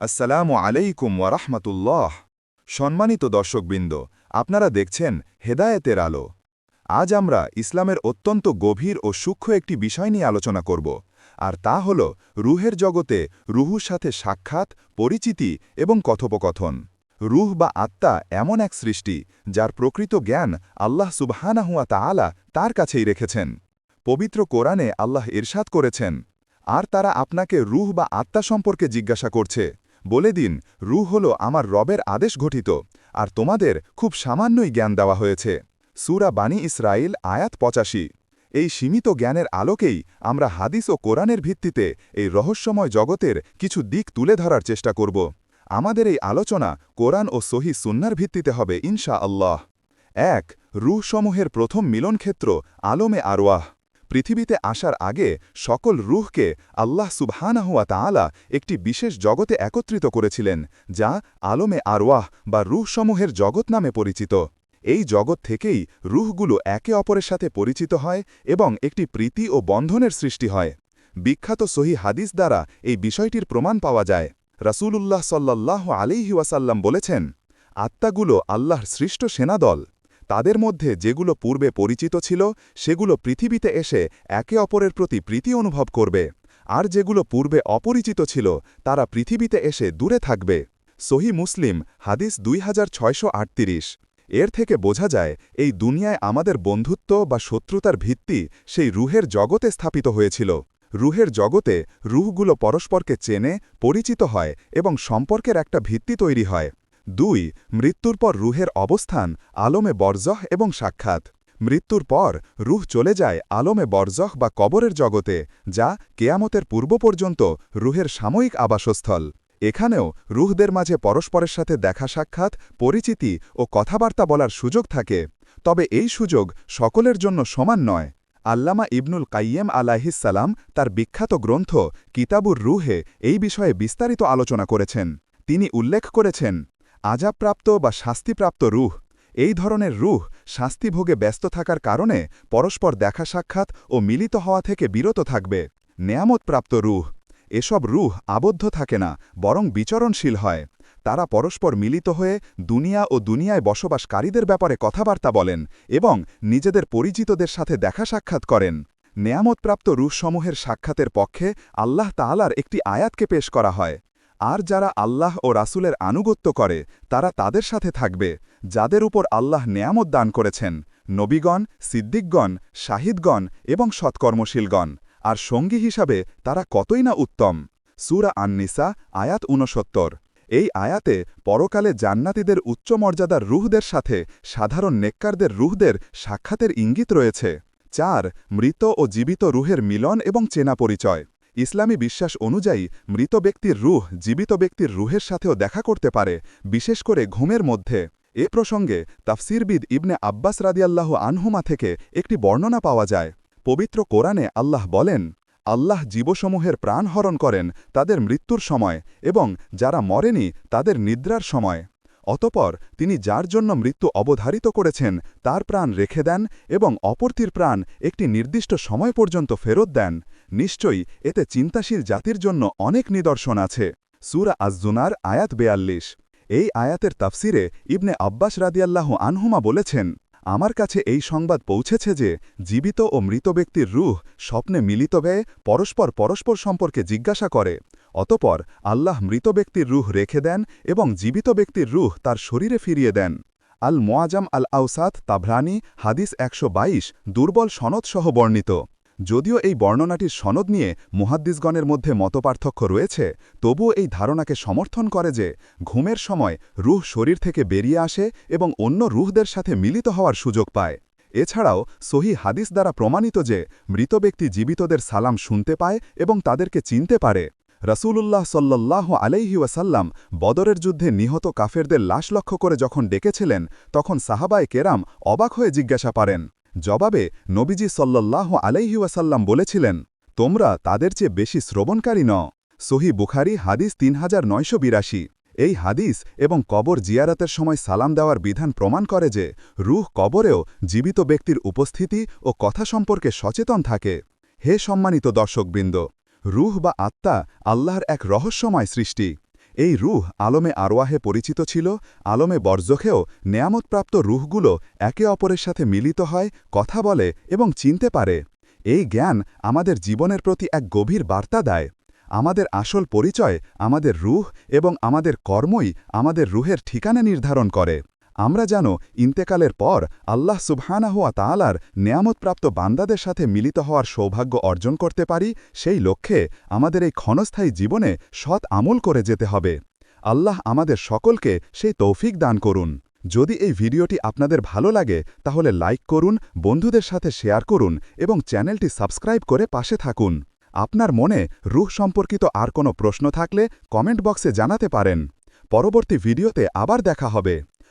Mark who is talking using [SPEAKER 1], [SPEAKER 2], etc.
[SPEAKER 1] আসসালামু আলাইকুম ওয়ারাহমাতুল্লাহ সম্মানিত দর্শকবৃন্দ, আপনারা দেখছেন হেদায়েতের আলো। আজ আমরা ইসলামের অত্যন্ত গভীর ও সূক্ষ্ম একটি বিষয় নিয়ে আলোচনা করব, আর তা হল রুহের জগতে রুহুর সাথে সাক্ষাৎ, পরিচিতি এবং কথোপকথন। রুহ বা আত্মা এমন এক সৃষ্টি, যার প্রকৃত জ্ঞান আল্লাহ সুবহানাহুয়া তাআলা তার কাছেই রেখেছেন। পবিত্র কোরআনে আল্লাহ ইরশাদ করেছেন, আর তারা আপনাকে রুহ বা আত্মা সম্পর্কে জিজ্ঞাসা করছে বলে দিন, রুহ হল আমার রবের আদেশ ঘটিত আর তোমাদের খুব সামান্যই জ্ঞান দেওয়া হয়েছে। সুরা বানী ইসরায়েল আয়াত পঁচাশি। এই সীমিত জ্ঞানের আলোকেই আমরা হাদিস ও কোরআনের ভিত্তিতে এই রহস্যময় জগতের কিছু দিক তুলে ধরার চেষ্টা করব। আমাদের এই আলোচনা কোরআন ও সহি সুন্নার ভিত্তিতে হবে ইনশা আল্লাহ এক, রুহসমূহের প্রথম মিলনক্ষেত্র, আলমে আরওয়াহ। পৃথিবীতে আসার আগে সকল রুহকে আল্লাহ সুবহানাহুয়া তাআলা একটি বিশেষ জগতে একত্রিত করেছিলেন, যা আলমে আরওয়াহ বা রুহসমূহের জগৎ নামে পরিচিত। এই জগৎ থেকেই রুহগুলো একে অপরের সাথে পরিচিত হয় এবং একটি প্রীতি ও বন্ধনের সৃষ্টি হয়। বিখ্যাত সহি হাদিস দ্বারা এই বিষয়টির প্রমাণ পাওয়া যায়। রাসূলুল্লাহ সাল্লাহ আলিহি ওয়াসাল্লাম বলেছেন, আত্মাগুলো আল্লাহর সৃষ্ট সেনাদল। তাদের মধ্যে যেগুলো পূর্বে পরিচিত ছিল, সেগুলো পৃথিবীতে এসে একে অপরের প্রতি প্রীতি অনুভব করবে। আর যেগুলো পূর্বে অপরিচিত ছিল, তারা পৃথিবীতে এসে দূরে থাকবে। সহি মুসলিম, হাদিস দুই হাজার ছয়শো আটত্রিশ। এর থেকে বোঝা যায়, এই দুনিয়ায় আমাদের বন্ধুত্ব বা শত্রুতার ভিত্তি সেই রুহের জগতে স্থাপিত হয়েছিল। রুহের জগতে রুহগুলো পরস্পরকে চেনে, পরিচিত হয় এবং সম্পর্কের একটা ভিত্তি তৈরি হয়। দুই, মৃত্যুর পর রুহের অবস্থান, আলমে বরজহ এবং সাক্ষাৎ। মৃত্যুর পর, রুহ চলে যায় আলমে বরজহ বা কবরের জগতে, যা কেয়ামতের পূর্ব পর্যন্ত রুহের সাময়িক আবাসস্থল। এখানেও রুহদের মাঝে পরস্পরের সাথে দেখা সাক্ষাৎ, পরিচিতি ও কথাবার্তা বলার সুযোগ থাকে। তবে এই সুযোগ সকলের জন্য সমান নয়। আল্লামা ইবনুল কাইয়েম আলাহিসাল্লাম তার বিখ্যাত গ্রন্থ কিতাবুর রুহে এই বিষয়ে বিস্তারিত আলোচনা করেছেন। তিনি উল্লেখ করেছেন আজাবপ্রাপ্ত বা শাস্তিপ্রাপ্ত রুহ। এই ধরনের রুহ শাস্তিভোগে ব্যস্ত থাকার কারণে পরস্পর দেখা সাক্ষাৎ ও মিলিত হওয়া থেকে বিরত থাকবে। নেয়ামতপ্রাপ্ত রুহ। এসব রুহ আবদ্ধ থাকে না, বরং বিচরণশীল হয়। তারা পরস্পর মিলিত হয়ে দুনিয়া ও দুনিয়ায় বসবাসকারীদের ব্যাপারে কথাবার্তা বলেন এবং নিজেদের পরিচিতদের সাথে দেখা সাক্ষাৎ করেন। নেয়ামতপ্রাপ্ত রুহসমূহের সাক্ষাতের পক্ষে আল্লাহ তালার একটি আয়াতকে পেশ করা হয়। আর যারা আল্লাহ ও রাসুলের আনুগত্য করে, তারা তাদের সাথে থাকবে, যাদের উপর আল্লাহ নেয়ামত দান করেছেন, নবীগণ, সিদ্দিকগণ, শাহিদগণ এবং সৎকর্মশীলগণ। আর সঙ্গী হিসাবে তারা কতই না উত্তম। সুরা আননিসা, আয়াত ঊনসত্তর। এই আয়াতে পরকালে জান্নাতিদের উচ্চ মর্যাদার রুহদের সাথে সাধারণ নেককারদের রুহদের সাক্ষাতের ইঙ্গিত রয়েছে। চার, মৃত ও জীবিত রুহের মিলন এবং চেনা পরিচয়। ইসলামী বিশ্বাস অনুযায়ী মৃত ব্যক্তির রুহ জীবিত ব্যক্তির রুহের সাথেও দেখা করতে পারে, বিশেষ করে ঘুমের মধ্যে। এ প্রসঙ্গে তাফসিরবিদ ইবনে আব্বাস রাদিয়াল্লাহ আনহুমা থেকে একটি বর্ণনা পাওয়া যায়। পবিত্র কোরআনে আল্লাহ বলেন, আল্লাহ জীবসমূহের প্রাণ হরণ করেন তাদের মৃত্যুর সময় এবং যারা মরেনি তাদের নিদ্রার সময়। অতপর তিনি যার জন্য মৃত্যু অবধারিত করেছেন তার প্রাণ রেখে দেন এবং অপরটির প্রাণ একটি নির্দিষ্ট সময় পর্যন্ত ফেরত দেন। নিশ্চয়ই এতে চিন্তাশীল জাতির জন্য অনেক নিদর্শন আছে। সুরা আজজুনার আয়াত বেয়াল্লিশ। এই আয়াতের তাফসিরে ইবনে আব্বাস রাদিয়াল্লাহ আনহুমা বলেছেন, আমার কাছে এই সংবাদ পৌঁছেছে যে জীবিত ও মৃত ব্যক্তির রুহ স্বপ্নে মিলিত ব্যয়ে পরস্পর পরস্পর সম্পর্কে জিজ্ঞাসা করে। অতপর আল্লাহ মৃত ব্যক্তির রুহ রেখে দেন এবং জীবিত ব্যক্তির রুহ তার শরীরে ফিরিয়ে দেন। আল মোয়াজাম আল আউসাদ তাভরানি হাদিস একশো বাইশ দুর্বল সনদসহ বর্ণিত। যদিও এই বর্ণনাটির সনদ নিয়ে মুহাদ্দিসগণের মধ্যে মতপার্থক্য রয়েছে, তবুও এই ধারণাকে সমর্থন করে যে ঘুমের সময় রুহ শরীর থেকে বেরিয়ে আসে এবং অন্য রুহদের সাথে মিলিত হওয়ার সুযোগ পায়। এছাড়াও সহি হাদিস দ্বারা প্রমাণিত যে মৃত ব্যক্তি জীবিতদের সালাম শুনতে পায় এবং তাদেরকে চিনতে পারে। রসুলুল্লাহ সাল্লাহ আলাইহি ওয়াসাল্লাম বদরের যুদ্ধে নিহত কাফেরদের লাশ লক্ষ্য করে যখন ডেকেছিলেন, তখন সাহাবায় কেরাম অবাক হয়ে জিজ্ঞাসা পারেন জবাবে নবীজি সল্লাহ আলাইহিওয়াসাল্লাম বলেছিলেন, তোমরা তাদের চেয়ে বেশি শ্রবণকারী ন সহি বুখারি হাদিস তিন হাজার নয়শো বিরাশি। এই হাদিস এবং কবর জিয়ারতের সময় সালাম দেওয়ার বিধান প্রমাণ করে যে, রুহ কবরেও জীবিত ব্যক্তির উপস্থিতি ও কথা সম্পর্কে সচেতন থাকে। হে সম্মানিত দর্শকবৃন্দ, রুহ বা আত্মা আল্লাহর এক রহস্যময় সৃষ্টি। এই রুহ আলমে আরওয়াহে পরিচিত ছিল, আলমে বর্জখেও নেয়ামতপ্রাপ্ত রুহগুলো একে অপরের সাথে মিলিত হয়, কথা বলে এবং চিনতে পারে। এই জ্ঞান আমাদের জীবনের প্রতি এক গভীর বার্তা দেয়। আমাদের আসল পরিচয় আমাদের রুহ এবং আমাদের কর্মই আমাদের রুহের ঠিকানা নির্ধারণ করে। আমরা যেন ইন্তেকালের পর আল্লাহ সুবহানাহুয়া তাআলার নেয়ামতপ্রাপ্ত বান্দাদের সাথে মিলিত হওয়ার সৌভাগ্য অর্জন করতে পারি, সেই লক্ষ্যে আমাদের এই ক্ষণস্থায়ী জীবনে সৎ আমল করে যেতে হবে। আল্লাহ আমাদের সকলকে সেই তৌফিক দান করুন। যদি এই ভিডিওটি আপনাদের ভালো লাগে, তাহলে লাইক করুন, বন্ধুদের সাথে শেয়ার করুন এবং চ্যানেলটি সাবস্ক্রাইব করে পাশে থাকুন। আপনার মনে রুহ সম্পর্কিত আর কোনো প্রশ্ন থাকলে কমেন্ট বক্সে জানাতে পারেন। পরবর্তী ভিডিওতে আবার দেখা হবে।